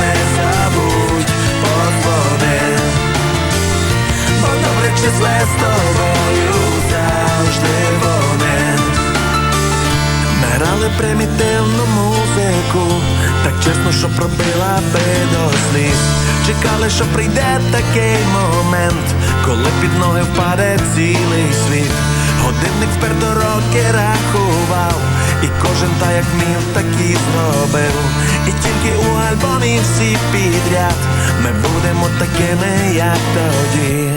Не забудь подзвони. Бо добре числе з тобою завжди вони. Ми грали примітивну музику, так чесно, що пробила би до сліз. Чекали, що прийде такий момент, коли під ноги впаде цілий світ. Годинник вперто роки рахував, і кожен та як міг, так і зробив. Альбомі всі підряд ми будемо такими, як тоді.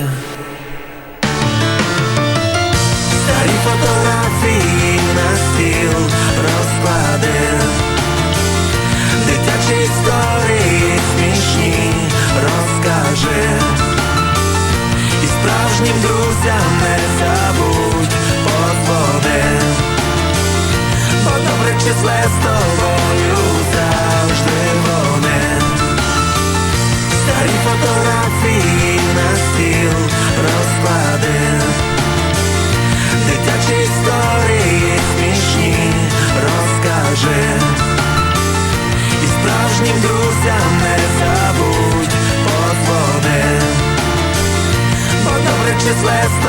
Старі фотографії на стіл розкладив. Дитячі історії смішні розкажи. І справжнім друзям не забудь подзвони. Бо добре числе з тобою завжди. Старі фотографії на стіл розклади, Дитячі історії смішні розкажи. І справжнім друзям не забудь подводи, Бо добре числе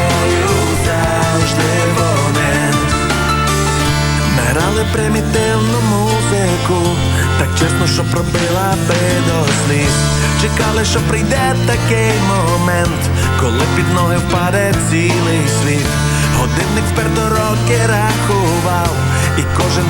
примітивну музику, так чесно, що пробила би до сліз. Чекали, що прийде такий момент, коли під ноги впаде цілий світ. Годинник вперто роки рахував, і кожен